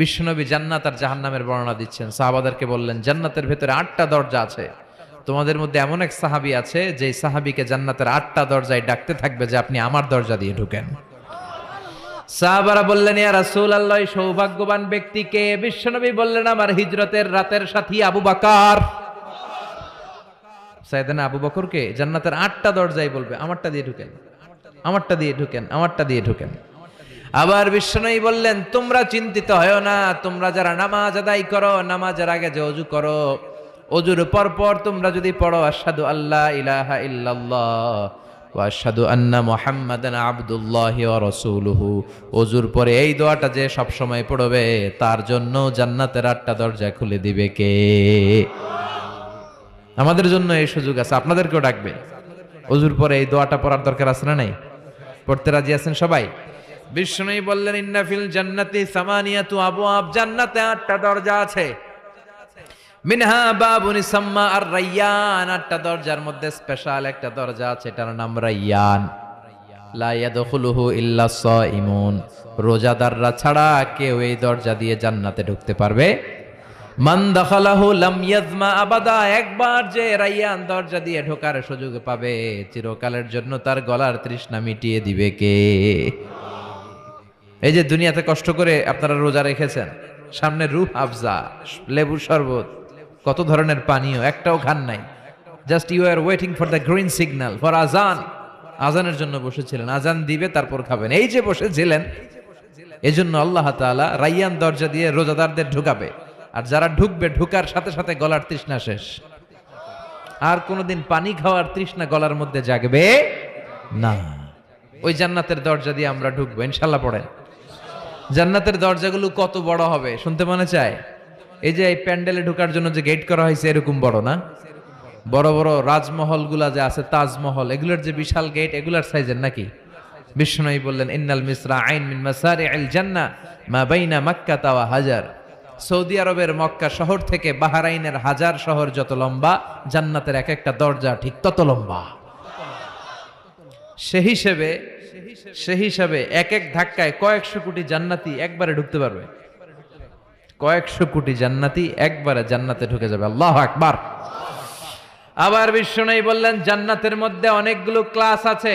বিশ্বনবী জান্নাত আর জাহান্নামের বর্ণনা দিচ্ছেন। সাহাবাদেরকে বললেন, জান্নাতের ভেতরে আটটা দরজা আছে। তোমাদের মধ্যে এমন এক সাহাবি আছে যে সাহাবিকে জান্নাতের আটটা দরজায় ডাকতে থাকবে যে আপনি আমার দরজা দিয়ে ঢুকেন। সাহাবারা বললেন, ইয়া রাসূল আল্লাহ সৌভাগ্যবান ব্যক্তিকে বিশ্বনবী বললেন, আমার হিজরতের রাতের সাথী আবু বাকার। সাইদানা আবু বকরকে জান্নাতের আটটা দরজায় বলবে, আমারটা দিয়ে ঢুকেন, আমারটা দিয়ে ঢুকেন, আমারটা দিয়ে ঢুকেন। আবার বিশ্বনবী বললেন, তোমরা চিন্তিত হয় না, তোমরা যারা নামাজ আদায় করো, নামাজের আগে যে অজু করো, অজুর পর পর তোমরা যদি পড়ো আসাদু আল্লাহ ইলাহা ইল্লাল্লাহ ওয়া আশহাদু আন্না মুহাম্মাদান আবদুল্লাহ রাসূলুহু। অজুর পরে এই দোয়াটা যে সব সময় পড়বে, তার জন্য জান্নাতের আটটা দরজা খুলে দিবে কে? আমাদের জন্য এই সুযোগ আছে, আপনাদেরকেও ডাকবে। অজুর পরে এই দোয়াটা পড়ার দরকার আছে না নাই? পড়তে রাজি আছেন সবাই? বিষ্ণুই বললেন ইন্নাফিল জান্নাতি সামানিয়াতু আবওয়াব। জান্নাতে আটটা দরজা আছে। মিনহা বাবুন ইসাম্মা আর রাইয়ান। আটটা দরজার মধ্যে স্পেশাল একটা দরজা আছে, এটার নাম রাইয়ান। রোজাদাররা ছাড়া কেউ এই দরজা দিয়ে জান্নাতে ঢুকতে পারবে? মান আবাদা। একবার যে রাইয়ান দরজা দিয়ে ঢোকার সুযোগ পাবে, চিরকালের জন্য তার গলার তৃষ্ণা মিটিয়ে দিবে কে? এই যে দুনিয়াতে কষ্ট করে আপনারা রোজা রেখেছেন, সামনে রুহ আফজা, লেবুর শরবত, কত ধরনের পানীয়, একটাও খান নাই। Just you are waiting for the green signal for আজান। আজানের জন্য বসেছিলেন, আজান দিবে, তারপর খাবেন। এই যে বসেছিলেন, এজন্য আল্লাহ তাআলা রাইয়ান দরজা দিয়ে রোজাদারদের ঢুকাবে। আর যারা ঢুকবে, ঢুকার সাথে সাথে গলার তৃষ্ণা শেষ। আর কোনোদিন পানি খাওয়ার তৃষ্ণা গলার মধ্যে জাগবে না। ওই জান্নাতের দরজা দিয়ে আমরা ঢুকবো, ইনশাল্লাহ পড়েন। জান্নাতের দরজাগুলো কত বড় হবে, শুনতে মনে চায়? এই যে এই প্যান্ডেলে ঢোকার জন্য যে গেট করা হয়েছে এরকম বড় না? বড় বড় রাজমহলগুলা যে আছে, তাজমহল, এগুলোর যে বিশাল গেট এগুলার সাইজের নাকি? বিষ্ণুই বললেন, ইন্নাল মিসরা আইন মিন মাসারি আল জান্নাহ, মা বাইনা মাক্কা তাওয়া হাজার। সৌদি আরবের মক্কা শহর থেকে বাহারাইনের হাজার শহর যত লম্বা, জান্নাতের এক একটা দরজা ঠিক তত লম্বা। সে হিসেবে, সে হিসাবে এক এক ধাক্কায় কয়েকশো কোটি জান্নাতি একবারে ঢুকতে পারবে। কয়েকশো কোটি জান্নাতি একবারে জান্নাতে ঢুকে যাবে। আল্লাহ আকবার। আবার বিষ্ণু বললেন, জান্নাতের মধ্যে অনেকগুলো ক্লাস আছে।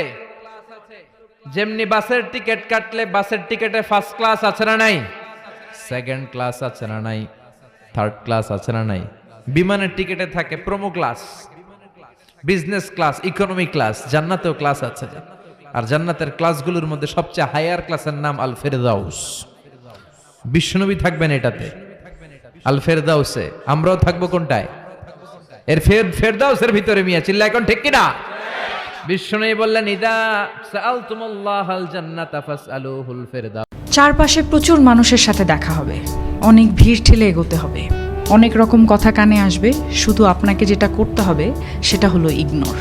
যেমনি বাসের টিকিট কাটলে বাসের টিকিটে ফার্স্ট ক্লাস আছে না নাই? সেকেন্ড ক্লাস আছে না নাই? থার্ড ক্লাস আছে না নাই? বিমানের টিকিটে থাকে promo class business class economy class জান্নাতেও class আছে। আর জান্নাতের ক্লাসগুলোর মধ্যে সবচেয়ে হায়ার ক্লাসের নাম আল ফেরদাউস বিষ্ণুনবী থাকবেন এটাতে। আল ফেরদাউসে আমরাও থাকব কোনটায়? এর ফের ফেরদাউসের ভিতরে মিয়া চিল্লা এখন ঠিক কিনা? বললেন চারপাশে প্রচুর মানুষের সাথে দেখা হবে। অনেক ভিড় ঠেলে এগোতে হবে। অনেক রকম কথা কানে আসবে, শুধু আপনাকে যেটা করতে হবে সেটা হলো ইগনোর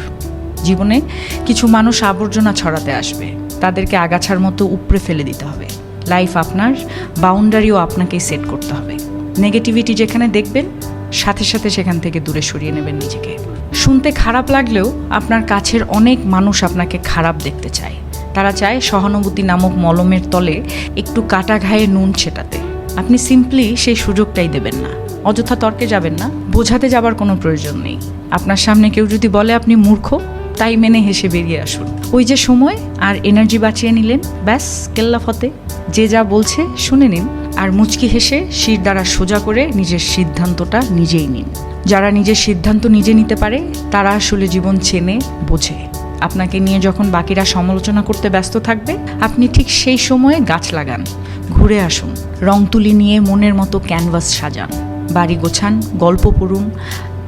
জীবনে কিছু মানুষ আবর্জনা ছড়াতে আসবে, তাদেরকে আগাছার মতো উপড়ে ফেলে দিতে হবে। লাইফ আপনার বাউন্ডারিও আপনাকেই সেট করতে হবে। নেগেটিভিটি যেখানে দেখবেন, সাথে সাথে সেখান থেকে দূরে সরিয়ে নেবেন নিজেকে। শুনতে খারাপ লাগলেও আপনার কাছের অনেক মানুষ আপনাকে খারাপ দেখতে চায়। তারা চায় সহানুভূতি নামক মলমের তলে একটু কাটা ঘায়ে নুন ছেটাতে। আপনি সিম্পলি সেই সুযোগটাই দেবেন না। অযথা তর্কে যাবেন না, বোঝাতে যাবার কোনো প্রয়োজন নেই। আপনার সামনে কেউ যদি বলে আপনি মূর্খ, তাই মেনে হেসে বেরিয়ে আসুন। ওই যে সময় আর এনার্জি বাঁচিয়ে নিলেন, ব্যাস, কেল্লা ফতে। যে যা বলছে, শুনে নিন। আর মুচকি হেসে শির দ্বারা সোজা করে নিজের সিদ্ধান্তটা নিজেই নিন। যারা নিজের সিদ্ধান্ত নিজে নিতে পারে, তারা আসলে জীবন চেনে, বোঝে। আপনাকে নিয়ে যখন বাকিরা সমালোচনা করতে ব্যস্ত থাকবে, আপনি ঠিক সেই সময়ে গাছ লাগান। ঘুরে আসুন। রং তুলি নিয়ে মনের মতো ক্যানভাস সাজান। বাড়ি গোছান, গল্প পড়ুন,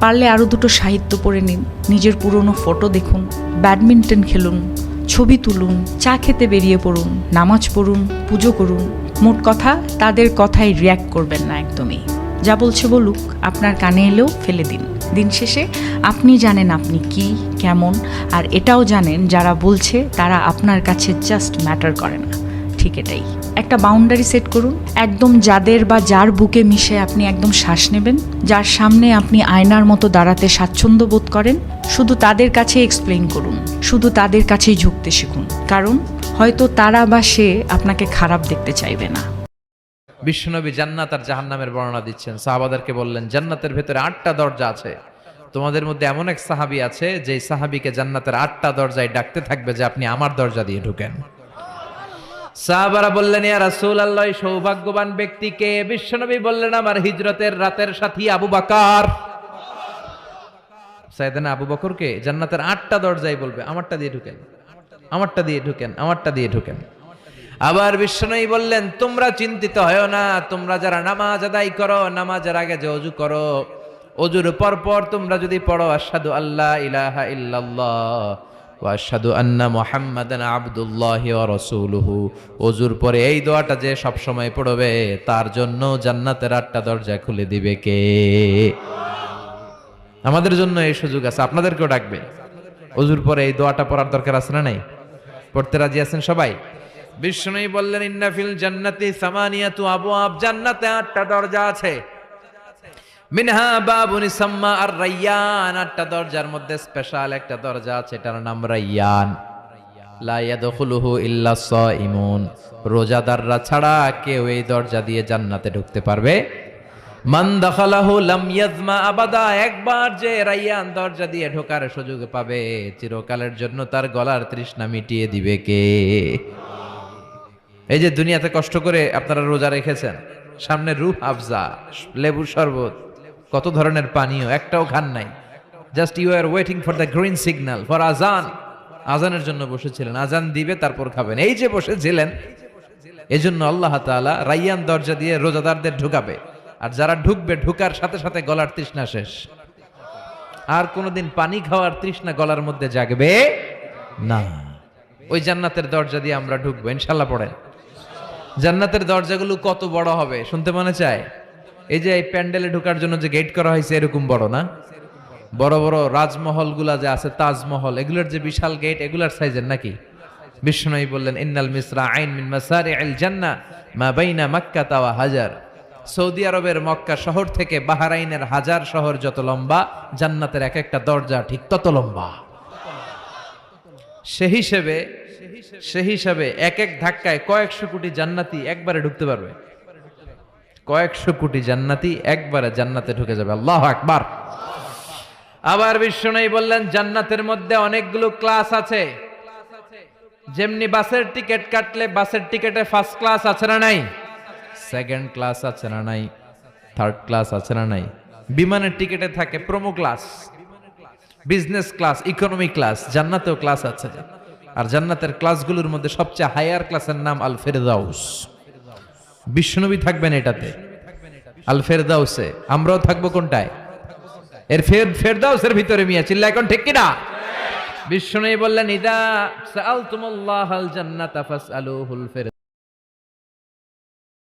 পারলে আরও দুটো সাহিত্য পড়ে নিন, নিজের পুরনো ফটো দেখুন, ব্যাডমিন্টন খেলুন, ছবি তুলুন, চা খেতে বেরিয়ে পড়ুন, নামাজ পড়ুন, পুজো করুন, মোট কথা তাদের কথায় রিয়্যাক্ট করবেন না একদমই। যা বলছে বলুক, আপনার কানে এলেও ফেলে দিন। দিন শেষে আপনি জানেন আপনি কি, কেমন, আর এটাও জানেন যারা বলছে তারা আপনার কাছে জাস্ট ম্যাটার করে না। ঠিক এটাই। একটা বাউন্ডারি সেট করুন। একদম যাদের বা যার বুকে মিশে আপনি একদম শ্বাস নেবেন। যার সামনে আপনি আয়নার মতো দাঁড়াতে স্বাচ্ছন্দ্য বোধ করেন, শুধু তাদের কাছে এক্সপ্লেইন করুন। শুধু তাদের কাছেই ঝুঁকতে শিখুন। কারণ, হয়তো তারা বা সে আপনাকে খারাপ দেখতে চাইবে না। বিশ্বনবী জান্নাত আর জাহান্নামের বর্ণনা দিচ্ছেন। সাহাবাদেরকে বললেন, জান্নাতের ভেতরে আটটা দরজা আছে। তোমাদের মধ্যে এমন এক সাহাবি আছে যে সাহাবিকে জান্নাতের আটটা দরজায় ডাকতে থাকবে যে আপনি আমার দরজা দিয়ে ঢুকেন। সাহাবারা বললেন, ইয়া রাসূল আল্লাহ সৌভাগ্যবান ব্যক্তিকে বিশ্বনবী বললেন, আমার হিজরতের রাতের সাথী আবু বাকার। সাইদানা আবু বকরকে জান্নাতের আটটা দরজায় বলবে, আমারটা দিয়ে ঢুকেন, আমারটা দিয়ে ঢুকেন, আমারটা দিয়ে ঢুকেন। আবার বিশ্বনবী বললেন, তোমরা চিন্তিত হয় না, তোমরা যারা নামাজ আদায় করো, নামাজের আগে যে অজু করো, অজুর পর পর তোমরা যদি পড়ো, আশহাদু আল্লাহ ইলাহা ইল্লাল্লাহ। ওয়া আশহাদু আন্না মুহাম্মাদান আবদুল্লাহ রাসূলুহু। অজুর পরে এই দোয়াটা যে সব সময় পড়বে, তার জন্য জান্নাতের আটটা দরজা খুলে দিবে কে? আমাদের জন্য এই সুযোগ আছে, আপনাদেরকেও ডাকবে। অজুর পরে এই দোয়াটা পড়ার দরকার আছে না নাই? পড়তে রাজি আছেন সবাই? বিষ্ণুই বললেন ইন্নাফিল জান্নাতি সামানিয়াতু আবওয়াব, জান্নাতে আটটা দরজা আছে। মিনহা বাবুন ইসাম্মা আর রাইয়ান, আটটা দরজার মধ্যে স্পেশাল একটা দরজা আছে, এটার নাম রাইয়ান। ইল্লা সাইমুন রোজাদাররা ছাড়া কেউ এই দরজা দিয়ে জান্নাতে ঢুকতে পারবে। মান দখালাহু লাম ইয়াজমা আবাদা, একবার যে রাইয়ান দরজা দিয়ে ঢোকার সুযোগ পাবে, চিরকালের জন্য তার গলার তৃষ্ণা মিটিয়ে দিবে কে? এই যে দুনিয়াতে কষ্ট করে আপনারা রোজা রেখেছেন, সামনে রুহ আফজা, লেবুর শরবত কত ধরনের পানীয়? একটাও খান নাই। Just you are waiting for the green signal for আজান আজানের জন্য বসেছিলেন। আজান দিবে, তারপর খাবেন। এই যে বসেছিলেন, এজন্য আল্লাহ তাআলা রাইয়ান দরজা দিয়ে রোজাদারদের ঢুকাবে। আর যারা ঢুকবে, ঢুকার সাথে সাথে গলার তৃষ্ণা শেষ। আর কোনোদিন পানি খাওয়ার তৃষ্ণা গলার মধ্যে জাগবে না। ওই জান্নাতের দরজা দিয়ে আমরা ঢুকবো। ইনশাল্লাহ পড়েন। জান্নাতের দরজাগুলো কত বড় হবে, শুনতে মনে চায়? এই যে এই প্যান্ডেলে ঢোকার জন্য যে গেট করা হয়েছে, এরকম বড় না? বড় বড় রাজমহলগুলা যে আছে, তাজমহল, এগুলোর যে বিশাল গেট এগুলার সাইজের নাকি? বিষ্ণুই বললেন, ইন্নাল মিসরা আইন মিন মাসারি আল জান্নাহ, মা বাইনা মাক্কা তাওয়া হাজার। সৌদি আরবের মক্কা শহর থেকে বাহারাইনের হাজার শহর যত লম্বা, জান্নাতের এক একটা দরজা ঠিক তত লম্বা। সে হিসেবে, সে হিসাবে এক এক ধাক্কায় কয়েকশো কোটি জান্নাতি একবারে ঢুকতে পারবে। কয়েকশো কোটি জান্নাতি একবারে জান্নাতে ঢুকে যাবে। আল্লাহ একবার আবার বিশ্ব বিষ্ণু বললেন, জান্নাতের মধ্যে অনেকগুলো ক্লাস আছে। যেমনি বাসের টিকিট কাটলে বাসের টিকিটে ফার্স্ট ক্লাস আছে না নাই? সেকেন্ড ক্লাস আছে না নাই? থার্ড ক্লাস আছে না নাই? বিমানের টিকিটে থাকে promo class business class economy class জান্নাতেও class আছে। আর জান্নাতের ক্লাসগুলোর মধ্যে সবচেয়ে হায়ার ক্লাসের নাম আল ফেরদাউস বিষ্ণুনবী থাকবেন এটাতে। আল ফেরদাউসে আমরাও থাকব কোনটায়? এর ফের ফেরদাউসের ভিতরে মিয়া চিল্লা এখন ঠিক কিনা? বিষ্ণু বললেন, ইদা সাআলতুমুল্লাহ আল জান্নাত আফাস ফাসআলুহুল ফের